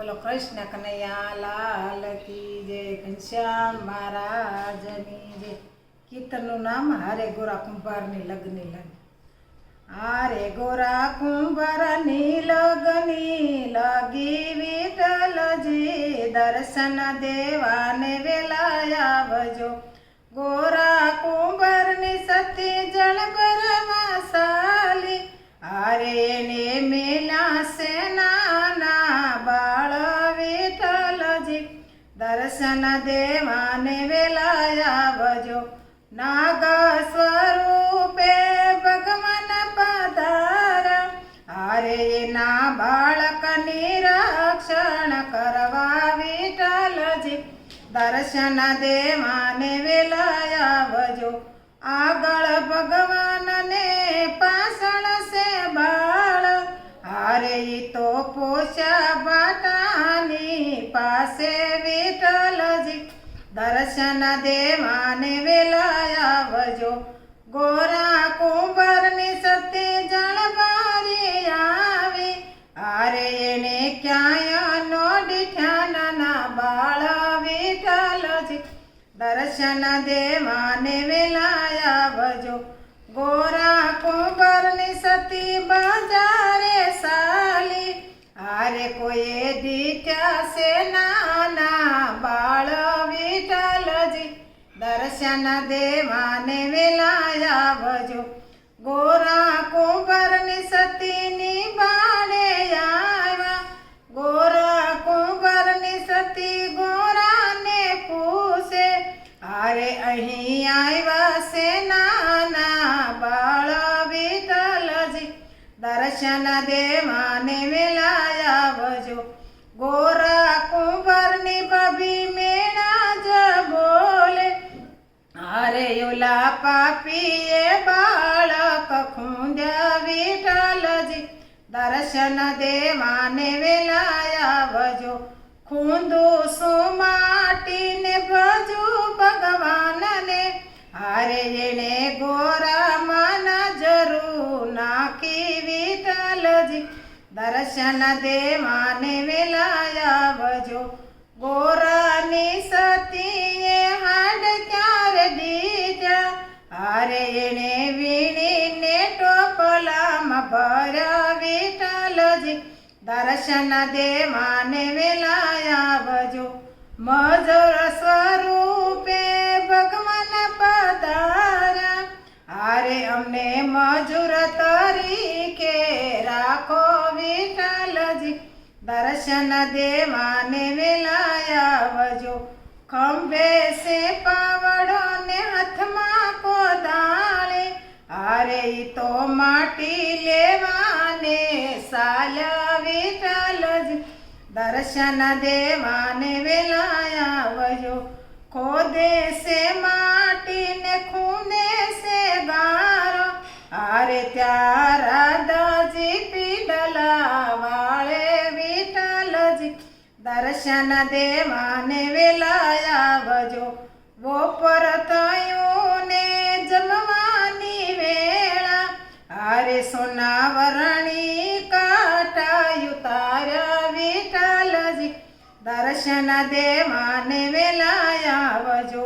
બોલો, કૃષ્ણ કનૈયા, લાલ કી જય, ઘનશ્યામ મહારાજની જય. કીર્તનનું નામ હારે ગોરા કુંભારની લગ્ની લગ્ન હારે ગોરા કુંભારની લગની લગી વિઠલજી દર્શન દેવાને વેલાયા ભજો ગોરા કુંભારની દેવાને વેલાયા ભજો નાગ સ્વરૂપે ભગવાન પધારા. હારે ના બાળકની રક્ષણ કરવા વિઠલજી દર્શન દેવાને વેલાયા ભજો આગળ ભગવાનને પાછળ સે બાળ. હારે તો પોષા બાટાની પાસે દર્શન દેવાને વેલાયા વજો ગોરા કુંભરની સતે જળબારી આવી. અરે એને ક્યાંય નો દીઠાના બાળ વિઠ્ઠલજી. દર્શન દેવાને વેલાયા વજો ગોરા કુંભરની સતી બજારે સાલી. અરે કોઈએ દીઠ્યા છે દર્શન દેવાને વેલાયા વજો ગોરા કુંભરની સતીની બાણે આવ્યા. ગોરા કુંભરની સતી ગોરાને પૂછે અરે અહીં આવ્યા સેનાના બાળ વિઠલજી દર્શન દેવાને વેલાયા વજો ગોરા કુંભરની પાપીએ બાળક ખૂંદ્યા વિઠ્ઠલજી. દર્શન દેવાને વેલા આવજો. ખૂંદુ શું માટીને ભજુ ભગવાનને. હારે એને ગોરામાં જરૂર નાખી વિઠ્ઠલજી. દર્શન દેવાને વેલા આવજો. ગોરાની સતીએ હાડ હારે એણે વીણીને ટોપલામાં ભર્યા વિઠ્ઠલજી દર્શન દેવાને વેલા આવજો. મજૂર સ્વરૂપે ભગવાન પધાર્યા હારે અમને મજૂર તરીકે રાખો વિઠ્ઠલજી દર્શન દેવાને વેલા આવજો. ખંભે સે પાવડો તો માટી લેવાને સાલ જ દર્શન દેવાને વેલાયા વયો ખોદે સે માટીને ખૂને સે ગારો હારે ત્યારા દાજી પીડલા વાળે વિઠ્ઠલજી. દર્શન દેવાને વેલાયા વજો બપોર દર્શન દેવાને વેલા આવજો.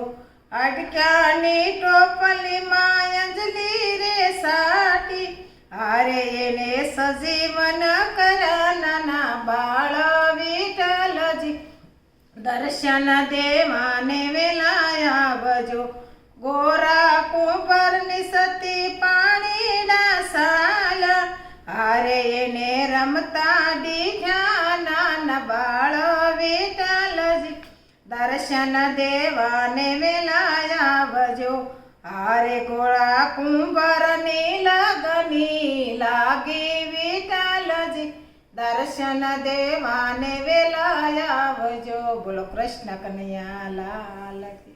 ટોપલી ટોપલીમાં અંજલી રે સાટી. હારે એને સજીવન કરાના બાળ વિઠલજી દર્શન દેવાને વેલા આવજો. ગોરા કુંભરની સતી પાણીના સાલ. હારે એને રમતા દીઠ્યા દર્શન દેવાને વેલા વજો હારે ગોળા કુંભરની લગની લાગી વિઠાલજી દર્શન દેવાને વેલાયા વજો બોલો કૃષ્ણ કનૈયા લાલ કી